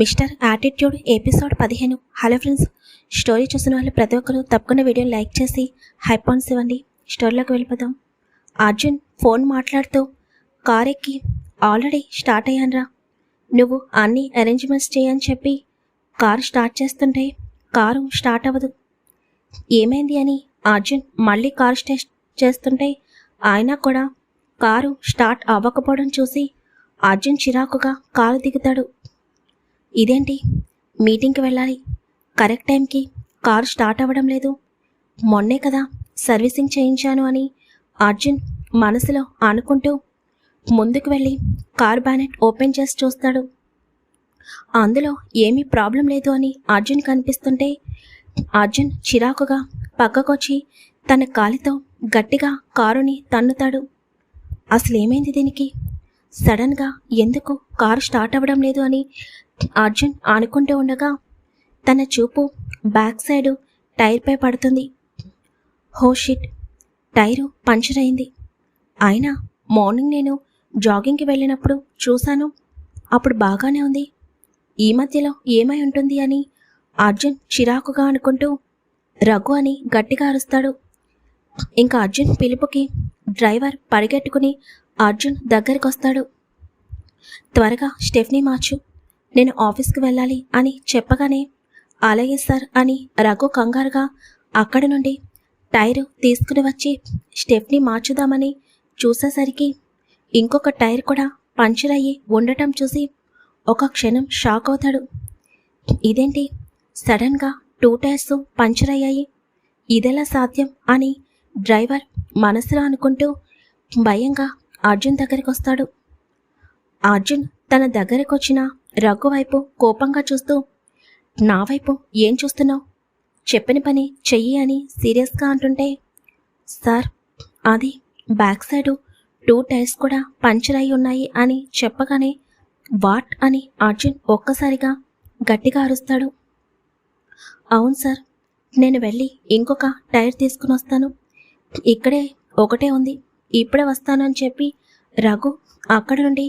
Mister attitude episode పదిహేను. Hello friends story చూసిన వాళ్ళు ప్రతి ఒక్కరు తప్పకుండా వీడియో లైక్ చేసి హైపాన్స్ ఇవ్వండి. స్టోరీలోకి వెళ్ళిపోదాం. అర్జున్ ఫోన్ మాట్లాడుతూ కార్ ఎక్కి ఆల్రెడీ స్టార్ట్ అయ్యానురా. నువ్వు అన్ని అరేంజ్మెంట్స్ చేయని చెప్పి కారు స్టార్ట్ చేస్తుంటే కారు స్టార్ట్ అవ్వదు. ఏమైంది అని అర్జున్ మళ్ళీ కారు స్టేట్ చేస్తుంటే ఆయన కూడా కారు స్టార్ట్ అవ్వకపోవడం చూసి అర్జున్ చిరాకుగా కారు దిగుతాడు. ఇదేంటి? మీటింగ్కి వెళ్ళాలి. కరెక్ట్ టైంకి కారు స్టార్ట్ అవ్వడం లేదు. మొన్నే కదా సర్వీసింగ్ చేయించాను అని అర్జున్ మనసులో అనుకుంటూ ముందుకు వెళ్ళి కార్ బ్యానెట్ ఓపెన్ చేసి చూస్తాడు. అందులో ఏమీ ప్రాబ్లం లేదు అని అర్జున్ కనిపిస్తుంటే అర్జున్ చిరాకుగా పక్కకొచ్చి తన కాలితో గట్టిగా కారుని తన్నుతాడు. అసలు ఏమైంది దీనికి? సడన్గా ఎందుకు కారు స్టార్ట్ అవ్వడం లేదు అని అర్జున్ ఆనుకుంటూ ఉండగా తన చూపు బ్యాక్ సైడ్ టైర్పై పడుతుంది. హో షిట్ టైరు పంచర్ అయింది. అయినా మార్నింగ్ నేను జాగింగ్కి వెళ్ళినప్పుడు చూశాను. అప్పుడు బాగానే ఉంది. ఈ మధ్యలో ఏమై ఉంటుంది అని అర్జున్ చిరాకుగా అనుకుంటూ రఘు అని గట్టిగా అరుస్తాడు. ఇంకా అర్జున్ పిలుపుకి డ్రైవర్ పరిగెట్టుకుని అర్జున్ దగ్గరికి వస్తాడు త్వరగా స్టెఫ్నీ మార్చు. నేను ఆఫీస్కి వెళ్ళాలి అని చెప్పగానే అలాగే సార్ అని రఘు కంగారుగా అక్కడి నుండి టైరు తీసుకుని వచ్చి స్టెప్ని మార్చుదామని చూసేసరికి ఇంకొక టైర్ కూడా పంచర్ అయ్యి ఉండటం చూసి ఒక క్షణం షాక్ అవుతాడు. ఇదేంటి? సడన్గా టూ టైర్స్ పంచర్ అయ్యాయి. ఇదెలా సాధ్యం? అని డ్రైవర్ మనసులో అనుకుంటూ భయంగా అర్జున్ దగ్గరికి వస్తాడు అర్జున్ తన దగ్గరకొచ్చిన రఘు వైపు కోపంగా చూస్తూ నా వైపు ఏం చూస్తున్నావు? చెప్పిన పని చెయ్యి అని సీరియస్గా అంటుంటే సార్ అది బ్యాక్ సైడు టూ టైర్స్ కూడా పంచర్ అయి ఉన్నాయి అని చెప్పగానే వాట్ అని అర్జున్ ఒక్కసారిగా గట్టిగా అరుస్తాడు. అవును సార్ నేను వెళ్ళి ఇంకొక టైర్ తీసుకుని వస్తాను. ఇక్కడే ఒకటే ఉంది. ఇప్పుడే వస్తాను అని చెప్పి రఘు అక్కడ నుండి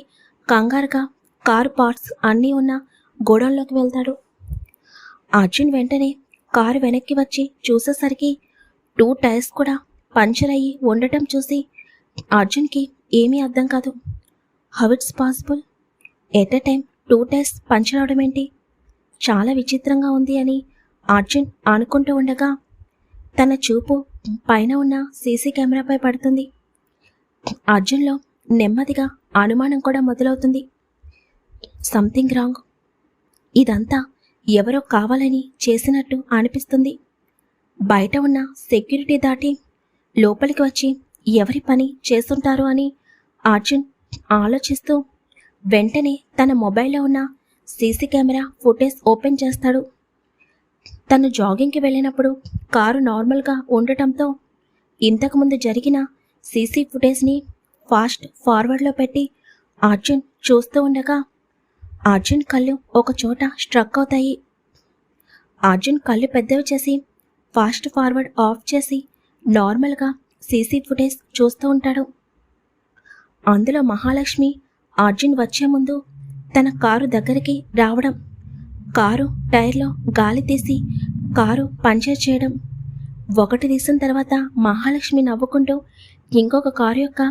కంగారుగా కారు పార్ట్స్ అన్నీ ఉన్న గోడౌన్లోకి వెళ్తాడు. అర్జున్ వెంటనే కారు వెనక్కి వచ్చి చూసేసరికి టూ టైర్స్ కూడా పంచర్ అయ్యి ఉండటం చూసి అర్జున్కి ఏమీ అర్థం కాదు. How it's possible? At a time two tyres puncture అవడం ఏంటి? చాలా విచిత్రంగా ఉంది అని అర్జున్ అనుకుంటూ ఉండగా తన చూపు పైన ఉన్న సీసీ కెమెరాపై పడుతుంది. అర్జున్లో నెమ్మదిగా అనుమానం కూడా మొదలవుతుంది. సంథింగ్ రాంగ్ ఇదంతా ఎవరో కావాలని చేసినట్టు అనిపిస్తుంది. బయట ఉన్న సెక్యూరిటీ దాటి లోపలికి వచ్చి ఎవరి పని చేస్తుంటారు అని అర్జున్ ఆలోచిస్తూ వెంటనే తన మొబైల్లో ఉన్న సీసీ కెమెరా ఫుటేజ్ ఓపెన్ చేస్తాడు. తను జాగింగ్కి వెళ్ళినప్పుడు కారు నార్మల్గా ఉండటంతో ఇంతకుముందు జరిగిన సీసీ ఫుటేజ్ని ఫాస్ట్ ఫార్వర్డ్లో పెట్టి అర్జున్ చూస్తూ ఉండగా అర్జున్ కళ్ళు ఒక చోట స్ట్రక్ అవుతాయి. అర్జున్ కళ్ళు పెద్దవి చేసి ఫాస్ట్ ఫార్వర్డ్ ఆఫ్ చేసి నార్మల్గా సీసీ ఫుటేజ్ చూస్తూ ఉంటాడు. అందులో మహాలక్ష్మి అర్జున్ వచ్చే ముందు తన కారు దగ్గరికి రావడం కారు టైర్లో గాలి తీసి కారు పంచర్ చేయడం. ఒకటి తీసిన తర్వాత మహాలక్ష్మి నవ్వుకుంటూ ఇంకొక కారు యొక్క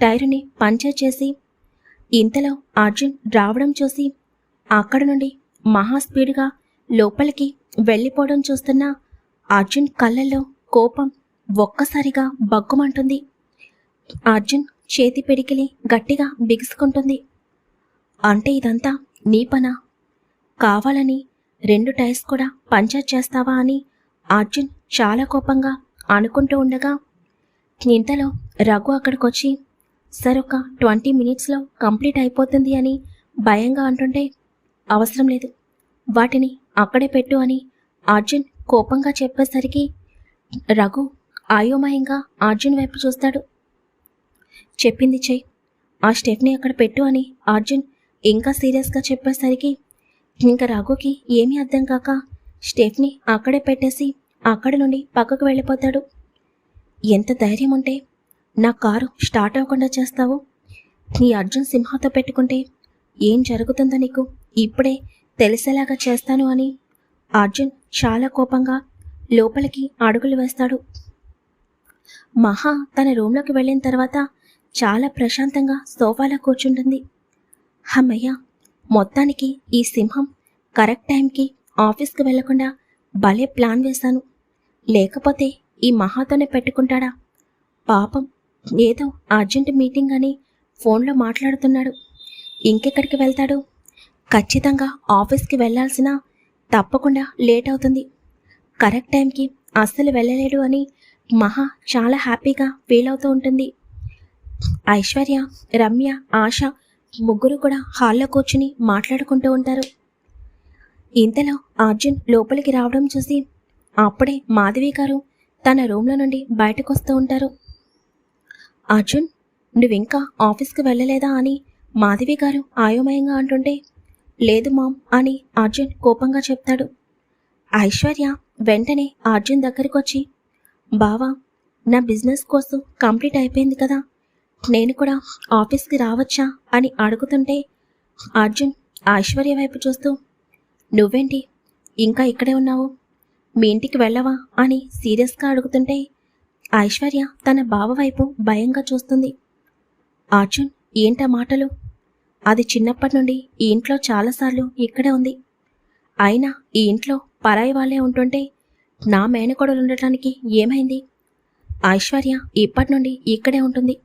టైరుని పంచర్ చేసి ఇంతలో అర్జున్ రావడం చూసి అక్కడ నుండి మహా స్పీడ్గా లోపలికి వెళ్ళిపోవడం చూస్తున్న అర్జున్ కళ్ళల్లో కోపం ఒక్కసారిగా బగ్గుమంటుంది. అర్జున్ చేతి పిడికిలి గట్టిగా బిగుసుకుంటుంది. అంటే ఇదంతా నీ పన? కావాలని రెండు టైర్స్ కూడా పంచర్ చేస్తావా అని అర్జున్ చాలా కోపంగా అనుకుంటూ ఉండగా ఇంతలో రఘు అక్కడికొచ్చి సార్ ఒక ట్వంటీ మినిట్స్లో కంప్లీట్ అయిపోతుంది అని భయంగా అంటుంటే అవసరం లేదు. వాటిని అక్కడే పెట్టు అని అర్జున్ కోపంగా చెప్పేసరికి రఘు ఆయోమయంగా అర్జున్ వైపు చూస్తాడు. చెప్పింది చెయ్యి ఆ స్టెప్ని అక్కడ పెట్టు అని అర్జున్ ఇంకా సీరియస్గా చెప్పేసరికి ఇంకా రఘుకి ఏమీ అర్థం కాక స్టెఫ్ని అక్కడే పెట్టేసి అక్కడి నుండి పక్కకు వెళ్ళిపోతాడు. ఎంత ధైర్యం ఉంటే నా కారు స్టార్ట్ అవ్వకుండా చేస్తావు. నీ అర్జున్ సింహాతో పెట్టుకుంటే ఏం జరుగుతుందో నీకు ఇప్పుడే తెలిసేలాగా చేస్తాను అని అర్జున్ చాలా కోపంగా లోపలికి అడుగులు వేస్తాడు. మహా తన రూమ్లోకి వెళ్ళిన తర్వాత చాలా ప్రశాంతంగా సోఫాలో కూర్చుంటుంది. హమ్మయ్య మొత్తానికి ఈ సింహం కరెక్ట్ టైంకి ఆఫీస్కి వెళ్ళకుండా భలే ప్లాన్ వేశాను. లేకపోతే ఈ మహాతోనే పెట్టుకుంటాడా? పాపం ఏదో అర్జెంట్ మీటింగ్ అని ఫోన్లో మాట్లాడుతున్నాడు. ఇంకెక్కడికి వెళ్తాడు? ఖచ్చితంగా ఆఫీస్కి వెళ్ళాల్సిన తప్పకుండా లేట్ అవుతుంది. కరెక్ట్ టైంకి అస్సలు వెళ్ళలేడు అని మహా చాలా హ్యాపీగా ఫీల్ అవుతూ ఉంటుంది. ఐశ్వర్య రమ్య ఆశ ముగ్గురు కూడా హాల్లో కూర్చుని మాట్లాడుకుంటూ ఉంటారు. ఇంతలో అర్జున్ లోపలికి రావడం చూసి అప్పుడే మాధవి గారు తన రూమ్లో నుండి బయటకు వస్తూ ఉంటారు. అర్జున్ నువ్వింకా ఆఫీస్కి వెళ్ళలేదా? అని మాధవి గారు ఆయోమయంగా అంటుంటే లేదు మామ్ అని అర్జున్ కోపంగా చెప్తాడు. ఐశ్వర్య వెంటనే అర్జున్ దగ్గరికి వచ్చి బావా నా బిజినెస్ కోసం కంప్లీట్ అయిపోయింది కదా నేను కూడా ఆఫీస్కి రావచ్చా అని అడుగుతుంటే అర్జున్ ఐశ్వర్య వైపు చూస్తూ నువ్వేంటి ఇంకా ఇక్కడే ఉన్నావు? మీ ఇంటికి వెళ్ళవా అని సీరియస్గా అడుగుతుంటే ఐశ్వర్య తన బావ వైపు భయంగా చూస్తుంది. అర్జున్ ఏంట మాటలు? అది చిన్నప్పటి నుండి ఈ ఇంట్లో చాలాసార్లు ఇక్కడే ఉంది. అయినా ఈ ఇంట్లో పరాయి వాళ్ళే ఉంటుంటే నా మేనకోడలు ఉండటానికి ఏమైంది? ఐశ్వర్య ఇప్పటి నుండి ఇక్కడే ఉంటుంది.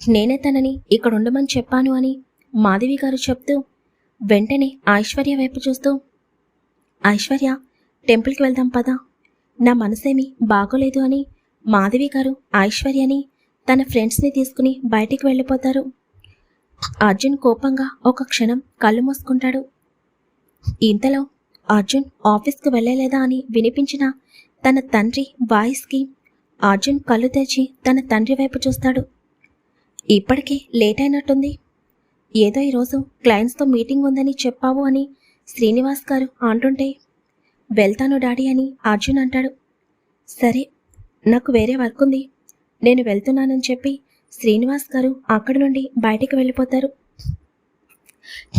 నేనే తనని ఇక్కడ ఉండమని చెప్పాను అని మాధవి గారు చెప్తూ వెంటనే ఐశ్వర్య వైపు చూస్తూ ఐశ్వర్య టెంపుల్కి వెళ్దాం పదా. నా మనసేమి బాగోలేదు అని మాధవి గారు ఐశ్వర్యని తన ఫ్రెండ్స్ని తీసుకుని బయటికి వెళ్ళిపోతారు. అర్జున్ కోపంగా ఒక క్షణం కళ్ళు మూసుకుంటాడు. ఇంతలో అర్జున్ ఆఫీస్కి వెళ్ళలేదా అని వినిపించిన తన తండ్రి వాయిస్కి అర్జున్ కళ్ళు తెరిచి తన తండ్రి వైపు చూస్తాడు. ఇప్పటికే లేట్ అయినట్టుంది. ఏదో ఈరోజు క్లయింట్స్తో మీటింగ్ ఉందని చెప్పావు అని శ్రీనివాస్ గారు అంటుంటే వెళ్తాను డాడీ అని అర్జున్ అంటాడు. సరే నాకు వేరే వర్క్ ఉంది. నేను వెళ్తున్నానని చెప్పి శ్రీనివాస్ గారు అక్కడి నుండి బయటికి వెళ్ళిపోతారు.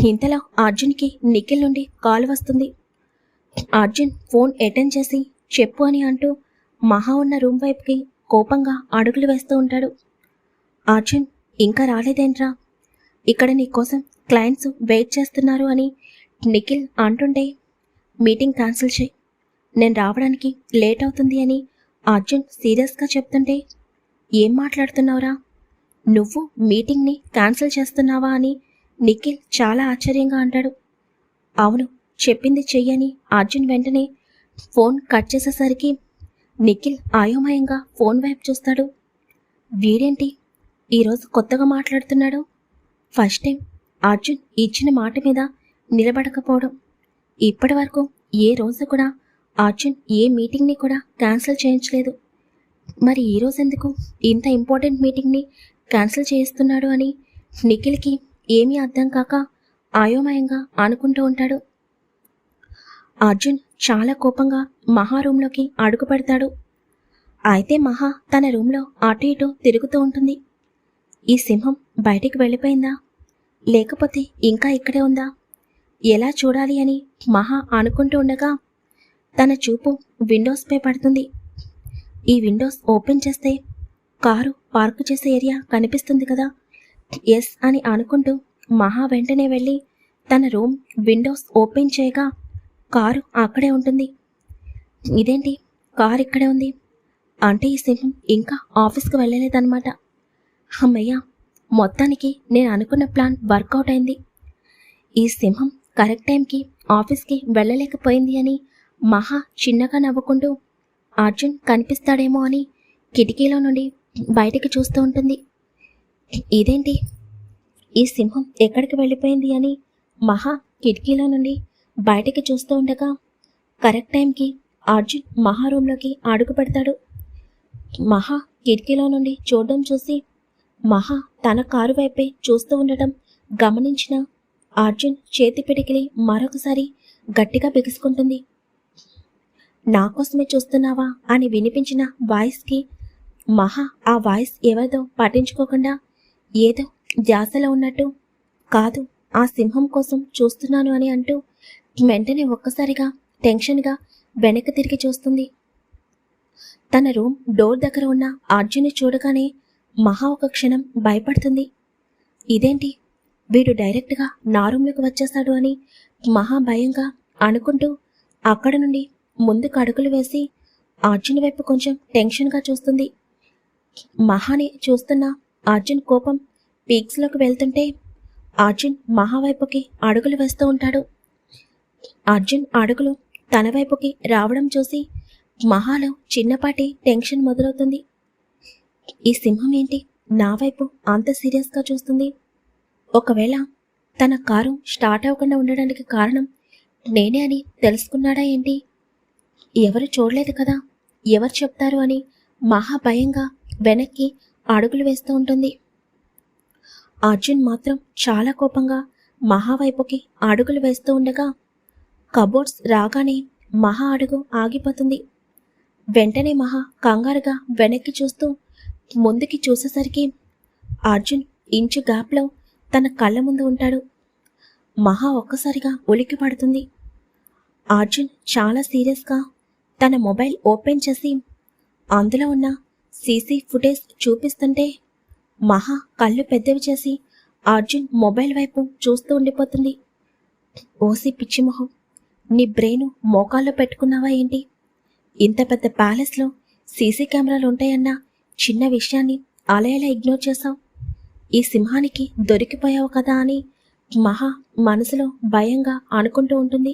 ఇంతలో అర్జున్కి నిఖిల్ నుండి కాల్ వస్తుంది. అర్జున్ ఫోన్ అటెండ్ చేసి చెప్పు అని అంటూ మహా ఉన్న రూమ్ వైపుకి కోపంగా అడుగులు వేస్తూ ఉంటాడు. అర్జున్ ఇంకా రాలేదేంట్రా? ఇక్కడ నీకోసం క్లయింట్స్ వెయిట్ చేస్తున్నారు అని నిఖిల్ అంటుంటే మీటింగ్ క్యాన్సిల్ చేయి. నేను రావడానికి లేట్ అవుతుంది అని అర్జున్ సీరియస్గా చెప్తుంటే ఏం మాట్లాడుతున్నావురా? నువ్వు మీటింగ్ని క్యాన్సిల్ చేస్తున్నావా అని నిఖిల్ చాలా ఆశ్చర్యంగా అంటాడు. అవును చెప్పింది చెయ్యని అర్జున్ వెంటనే ఫోన్ కట్ చేసేసరికి నిఖిల్ అయోమయంగా ఫోన్ వైపు చూస్తాడు. వీడేంటి? ఈరోజు కొత్తగా మాట్లాడుతున్నాడు. ఫస్ట్ టైం అర్జున్ ఇచ్చిన మాట మీద నిలబడకపోవడం. ఇప్పటి వరకు ఏ రోజు కూడా అర్జున్ ఏ మీటింగ్ని కూడా క్యాన్సిల్ చేయించలేదు. మరి ఈ రోజు ఎందుకు ఇంత ఇంపార్టెంట్ మీటింగ్ని క్యాన్సిల్ చేయిస్తున్నాడు అని నిఖిల్కి ఏమీ అర్థం కాక ఆయోమయంగా అనుకుంటూ ఉంటాడు. అర్జున్ చాలా కోపంగా మహా రూమ్లోకి అడుగు పెడతాడు అయితే మహా తన రూమ్లో అటు ఇటు తిరుగుతూ ఉంటుంది. ఈ సింహం బయటికి వెళ్ళిపోయిందా? లేకపోతే ఇంకా ఇక్కడే ఉందా? ఎలా చూడాలి అని మహా అనుకుంటూ ఉండగా తన చూపు విండోస్పై పడుతుంది. ఈ విండోస్ ఓపెన్ చేస్తే కారు పార్కు చేసే ఏరియా కనిపిస్తుంది కదా. ఎస్ అని అనుకుంటూ మహా వెంటనే వెళ్ళి తన రూమ్ విండోస్ ఓపెన్ చేయగా కారు అక్కడే ఉంటుంది. ఇదేంటి? కారు ఇక్కడే ఉంది. అంటే ఈ సింహం ఇంకా ఆఫీస్కి వెళ్ళలేదన్నమాట. అమ్మయ్య మొత్తానికి నేను అనుకున్న ప్లాన్ వర్కౌట్ అయింది. ఈ సింహం కరెక్ట్ టైంకి ఆఫీస్కి వెళ్ళలేకపోయింది అని మహా చిన్నగా నవ్వుకుంటూ అర్జున్ కనిపిస్తాడేమో అని కిటికీలో నుండి బయటికి చూస్తూ ఉంటుంది. ఇదేంటి? ఈ సింహం ఎక్కడికి వెళ్ళిపోయింది అని మహా కిటికీలో నుండి బయటికి చూస్తూ ఉండగా కరెక్ట్ టైంకి అర్జున్ మహా రూమ్లోకి అడుగు పెడతాడు. మహా కిటికీలో నుండి చూడడం చూసి మహా తన కారు వైపే చూస్తూ ఉండటం గమనించిన అర్జున్ చేతి పిడికిలి మరొకసారి గట్టిగా బిగుసుకుంటుంది. నా కోసమే చూస్తున్నావా అని వినిపించిన వాయిస్కి మహా ఆ వాయిస్ ఎవరిదో పట్టించుకోకుండా ఏదో ధ్యాసలో ఉన్నట్టు. కాదు ఆ సింహం కోసం చూస్తున్నాను అని అంటూ వెంటనే ఒక్కసారిగా టెన్షన్గా వెనక్కి తిరిగి చూస్తుంది. తన రూమ్ డోర్ దగ్గర ఉన్న అర్జున్ని చూడగానే మహా ఒక క్షణం భయపడుతుంది. ఇదేంటి? వీడు డైరెక్ట్గా నా రూమ్లోకి వచ్చేస్తాడు అని మహా భయంగా అనుకుంటూ అక్కడ నుండి ముందుకు అడుగులు వేసి అర్జున్ వైపు కొంచెం టెన్షన్గా చూస్తుంది. మహాని చూస్తున్న అర్జున్ కోపం పీక్స్లోకి వెళ్తుంటే అర్జున్ మహా వైపుకి అడుగులు వేస్తూ ఉంటాడు. అర్జున్ అడుగులు తన వైపుకి రావడం చూసి మహాలో చిన్నపాటి టెన్షన్ మొదలవుతుంది. ఈ సింహం ఏంటి? నా వైపు అంత సీరియస్గా చూస్తుంది. ఒకవేళ తన కారు స్టార్ట్ అవ్వకుండా ఉండడానికి కారణం నేనే అని తెలుసుకున్నాడా ఏంటి? ఎవరు చూడలేదు కదా? ఎవరు చెప్తారు అని మహా భయంగా వెనక్కి అడుగులు వేస్తూ ఉంటుంది. అర్జున్ మాత్రం చాలా కోపంగా మహా వైపుకి అడుగులు వేస్తూ ఉండగా కబోర్డ్స్ రాగానే మహా అడుగు ఆగిపోతుంది. వెంటనే మహా కంగారుగా వెనక్కి చూస్తూ ముందుకి చూసేసరికి అర్జున్ ఇంచు గ్యాప్లో తన కళ్ళ ముందు ఉంటాడు. మహా ఒక్కసారిగా ఉలిక్కి పడుతుంది. అర్జున్ చాలా సీరియస్గా తన మొబైల్ ఓపెన్ చేసి అందులో ఉన్న సీసీ ఫుటేజ్ చూపిస్తుంటే మహా కళ్ళు పెద్దవి చేసి అర్జున్ మొబైల్ వైపు చూస్తూ ఉండిపోతుంది. ఓసి పిచ్చిమొహం నీ బ్రెయిన్ మోకాల్లో పెట్టుకున్నావా ఏంటి? ఇంత పెద్ద ప్యాలెస్లో సీసీ కెమెరాలు ఉంటాయన్న చిన్న విషయాన్ని అలా ఎలా ఇగ్నోర్ చేశావు. ఈ సింహానికి దొరికిపోయావు కదా అని మహా మనసులో భయంగా అనుకుంటూ ఉంటుంది.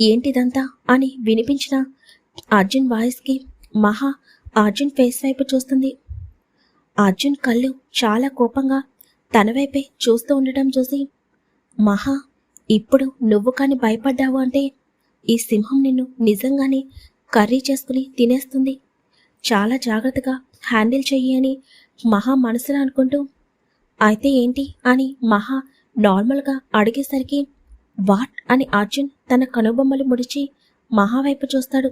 ఏంటిదంతా అని వినిపించిన అర్జున్ వాయిస్కి మహా అర్జున్ ఫేస్ వైపు చూస్తుంది. అర్జున్ కళ్ళు చాలా కోపంగా తన వైపే చూస్తూ ఉండటం చూసి మహా ఇప్పుడు నువ్వు కాని భయపడ్డావు అంటే ఈ సింహం నిన్ను నిజంగానే కర్రీ చేసుకుని తినేస్తుంది. చాలా జాగ్రత్తగా హ్యాండిల్ చెయ్యి అని మహా మనసులో అనుకుంటూ అయితే ఏంటి? అని మహా నార్మల్గా అడిగేసరికి వాట్? అని అర్జున్ తన కనుబొమ్మలు ముడిచి మహా వైపు చూస్తాడు.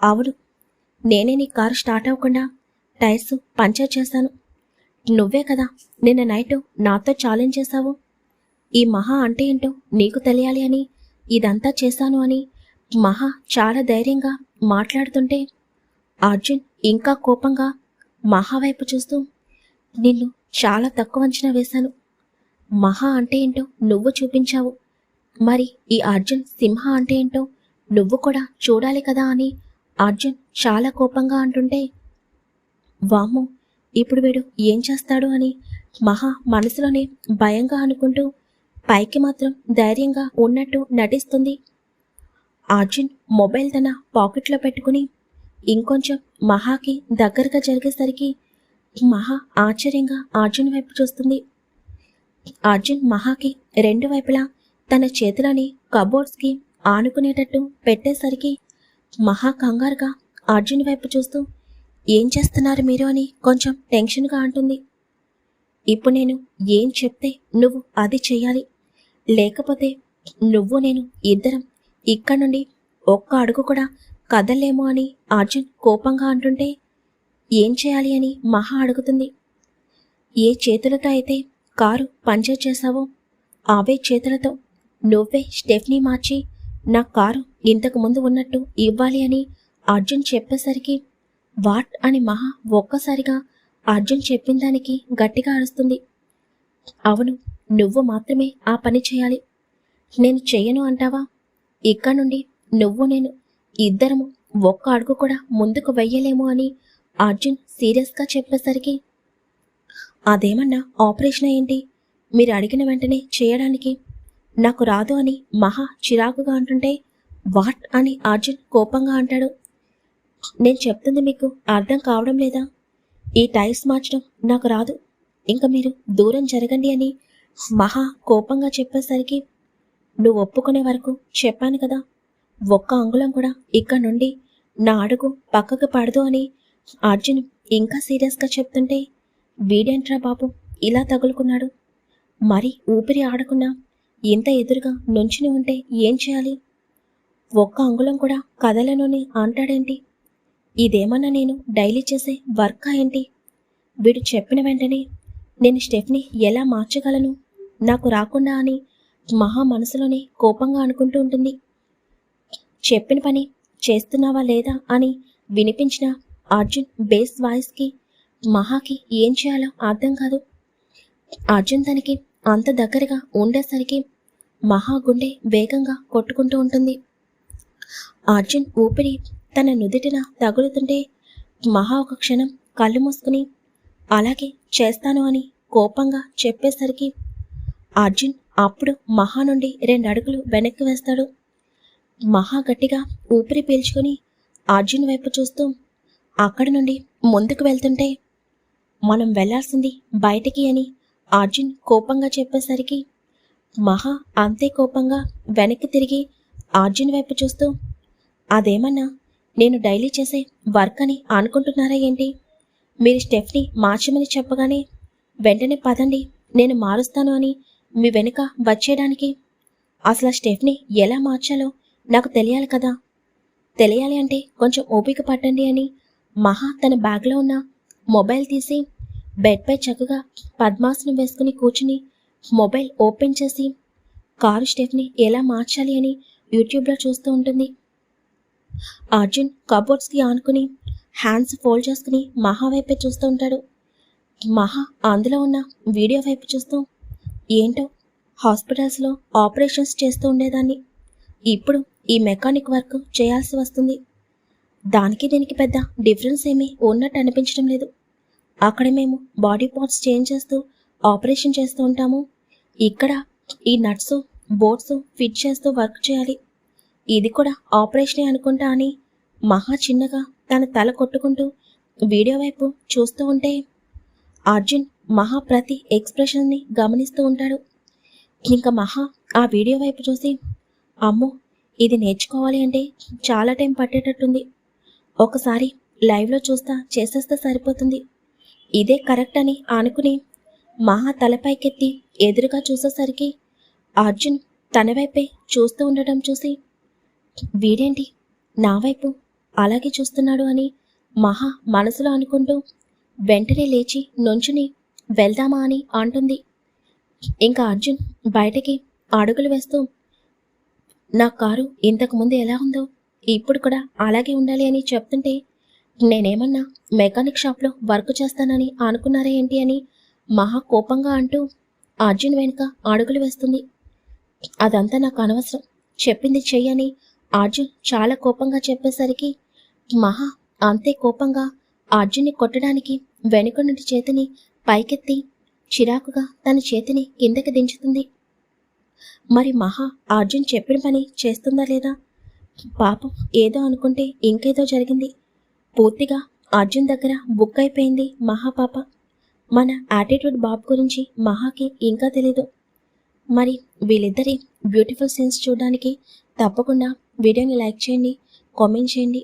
అవును నేనే నీ కారు స్టార్ట్ అవ్వకుండా టైర్స్ పంచర్ చేశాను. నువ్వే కదా నిన్న నైట్ నాతో ఛాలెంజ్ చేశావు. ఈ మహా అంటే ఏంటో నీకు తెలియాలి అని ఇదంతా చేశాను అని మహా చాలా ధైర్యంగా మాట్లాడుతుంటే అర్జున్ ఇంకా కోపంగా మహా వైపు చూస్తూ నిన్ను చాలా తక్కువ అంచనా వేశాను. మహా అంటే ఏంటో నువ్వు చూపించావు. మరి ఈ అర్జున్ సింహ అంటే ఏంటో నువ్వు కూడా చూడాలి కదా అని అర్జున్ చాలా కోపంగా అంటుంటే వాము ఇప్పుడు వీడు ఏం చేస్తాడు అని మహా మనసులోనే భయంగా అనుకుంటూ పైకి మాత్రం ధైర్యంగా ఉన్నట్టు నటిస్తుంది. అర్జున్ మొబైల్ తన పాకెట్లో పెట్టుకుని ఇంకొంచెం మహాకి దగ్గరగా జరిగేసరికి మహా ఆశ్చర్యంగా అర్జున్ వైపు చూస్తుంది. అర్జున్ మహాకి రెండు వైపులా తన చేతిలోని కబోర్డ్స్కి ఆనుకునేటట్టు పెట్టేసరికి మహా కంగారుగా అర్జున్ వైపు చూస్తూ ఏం చేస్తున్నారు మీరు? అని కొంచెం టెన్షన్గా అంటుంది. ఇప్పుడు నేను ఏం చెప్తే నువ్వు అది చేయాలి లేకపోతే నువ్వు నేను ఇద్దరం ఇక్కడ నుండి ఒక్క అడుగు కూడా కదలేమో అని అర్జున్ కోపంగా అంటుంటే ఏం చేయాలి? అని మహా అడుగుతుంది. ఏ చేతులతో అయితే కారు పంచర్ చేశావో అవే చేతులతో నువ్వే స్టెఫ్ని మార్చి నా కారు ఇంతకు ముందు ఉన్నట్టు ఇవ్వాలి అని అర్జున్ చెప్పేసరికి వాట్ అని మహా ఒక్కసారిగా అర్జున్ చెప్పిన దానికి గట్టిగా అరుస్తుంది. అవును నువ్వు మాత్రమే ఆ పని చేయాలి. నేను చెయ్యను అంటావా? ఇక్కడ నుండి నువ్వు నేను ఇద్దరము ఒక్క అడుగు కూడా ముందుకు వెయ్యలేము అని అర్జున్ సీరియస్గా చెప్పేసరికి అదేమన్నా ఆపరేషన్ ఏంటి మీరు అడిగిన వెంటనే చేయడానికి నాకు రాదు అని మహా చిరాకుగా అంటుంటే వాట్ అని అర్జున్ కోపంగా అంటాడు. నేను చెప్తుంది మీకు అర్థం కావడం లేదా? ఈ టైర్స్ మార్చడం నాకు రాదు. ఇంకా మీరు దూరం జరగండి అని మహా కోపంగా చెప్పేసరికి నువ్వు ఒప్పుకునే వరకు చెప్పాను కదా. ఒక్క అంగుళం కూడా ఇక్కడ నుండి నా అడుగు పక్కకు పడదు అని అర్జున్ ఇంకా సీరియస్గా చెప్తుంటే వీడేంట్రా బాబు ఇలా తగులుకున్నాడు? మరి ఊపిరి ఆడకున్నా ఇంత ఎదురుగా నుంచుని ఉంటే ఏం చేయాలి? ఒక్క అంగుళం కూడా కదలనని అంటాడేంటి? ఇదేమన్నా నేను డైలీ చేసే వర్కా ఏంటి? వీడు చెప్పిన వెంటనే నేను స్టెఫ్ని ఎలా మార్చగలను? నాకు రాకుండా అని మహా మనసులోనే కోపంగా అనుకుంటూ ఉంటుంది. చెప్పిన పని చేస్తున్నావా లేదా అని వినిపించిన అర్జున్ బేస్ వాయిస్కి మహాకి ఏం చేయాలో అర్థం కాదు. అర్జున్ తనకి అంత దగ్గరగా ఉండేసరికి మహా గుండె వేగంగా కొట్టుకుంటూ ఉంటుంది. అర్జున్ ఊపిరి తన నుదుటిన తగులుతుంటే మహా ఒక క్షణం కళ్ళు మూసుకుని అలాగే చేస్తాను అని కోపంగా చెప్పేసరికి అర్జున్ అప్పుడు మహా నుండి రెండు అడుగులు వెనక్కి వేస్తాడు. మహా గట్టిగా ఊపిరి పీల్చుకొని అర్జున్ వైపు చూస్తూ అక్కడి నుండి ముందుకు వెళ్తుంటే మనం వెళ్ళాల్సింది బయటికి అని అర్జున్ కోపంగా చెప్పేసరికి మహా అంతే కోపంగా వెనక్కి తిరిగి అర్జున్ వైపు చూస్తూ అదేమన్నా నేను డైలీ చేసే వర్క్ అని అనుకుంటున్నారా ఏంటి? మీరు స్టెఫ్ని మార్చమని చెప్పగానే వెంటనే పదండి నేను మారుస్తాను అని మీ వెనుక వచ్చేయడానికి. అసలు ఆ స్టెఫ్ని ఎలా మార్చాలో నాకు తెలియాలి కదా. తెలియాలి అంటే కొంచెం ఓపిక పట్టండి అని మహా తన బ్యాగ్లో ఉన్న మొబైల్ తీసి బెడ్పై చక్కగా పద్మాసనం వేసుకుని కూర్చుని మొబైల్ ఓపెన్ చేసి కారు స్టెఫ్ని ఎలా మార్చాలి అని యూట్యూబ్లో చూస్తూ ఉంటుంది. అర్జున్ కబోర్డ్స్కి ఆనుకుని హ్యాండ్స్ ఫోల్డ్ చేసుకుని మహా వైపే చూస్తూ ఉంటాడు. మహా అందులో ఉన్న వీడియో వైపు చూస్తూ ఏంటో హాస్పిటల్స్లో ఆపరేషన్స్ చేస్తూ ఉండేదాన్ని. ఇప్పుడు ఈ మెకానిక్ వర్క్ చేయాల్సి వస్తుంది. దానికి దీనికి పెద్ద డిఫరెన్స్ ఏమీ ఉన్నట్టు అనిపించడం లేదు. అక్కడ మేము బాడీ పార్ట్స్ చేంజ్ చేస్తూ ఆపరేషన్ చేస్తూ ఉంటాము. ఇక్కడ ఈ నట్స్ బోట్స్ ఫిట్ చేస్తూ వర్క్ చేయాలి. ఇది కూడా ఆపరేషనే అనుకుంటా అని మహా చిన్నగా తన తల కొట్టుకుంటూ వీడియో వైపు చూస్తూ ఉంటే అర్జున్ మహా ప్రతి ఎక్స్ప్రెషన్ని గమనిస్తూ ఉంటాడు. ఇంకా మహా ఆ వీడియో వైపు చూసి అమ్మో ఇది నేర్చుకోవాలి అంటే చాలా టైం పట్టేటట్టుంది. ఒకసారి లైవ్లో చూస్తా చేసేస్తే సరిపోతుంది. ఇదే కరెక్ట్ అని అనుకుని మహా తలపైకెత్తి ఎదురుగా చూసేసరికి అర్జున్ తన వైపే చూస్తూ ఉండటం చూసి వీడేంటి? నా వైపు అలాగే చూస్తున్నాడు అని మహా మనసులో అనుకుంటూ వెంటనే లేచి నుంచుని వెళ్దామా అని అంటుంది. ఇంకా అర్జున్ బయటకి అడుగులు వేస్తూ నా కారు ఇంతకు ముందు ఎలా ఉందో ఇప్పుడు కూడా అలాగే ఉండాలి అని చెప్తుంటే నేనేమన్నా మెకానిక్ షాప్లో వర్క్ చేస్తానని అనుకున్నారా ఏంటి అని మహా కోపంగా అంటూ అర్జున్ వెనుక అడుగులు వేస్తుంది. అదంతా నాకు అనవసరం. చెప్పింది చెయ్యని అర్జున్ చాలా కోపంగా చెప్పేసరికి మహా అంతే కోపంగా అర్జున్ని కొట్టడానికి వెనుక నుండి చేతిని పైకెత్తి చిరాకుగా తన చేతిని కిందకి దించుతుంది. మరి మహా అర్జున్ చెప్పిన పని చేస్తుందా లేదా? పాపం ఏదో అనుకుంటే ఇంకేదో జరిగింది. పూర్తిగా అర్జున్ దగ్గర బుక్ అయిపోయింది మహా పాప మన యాటిట్యూడ్ బాబు గురించి మహాకి ఇంకా తెలీదు. మరి వీళ్ళిద్దరి బ్యూటిఫుల్ సీన్స్ చూడడానికి తప్పకుండా వీడియోని లైక్ చేయండి కామెంట్ చేయండి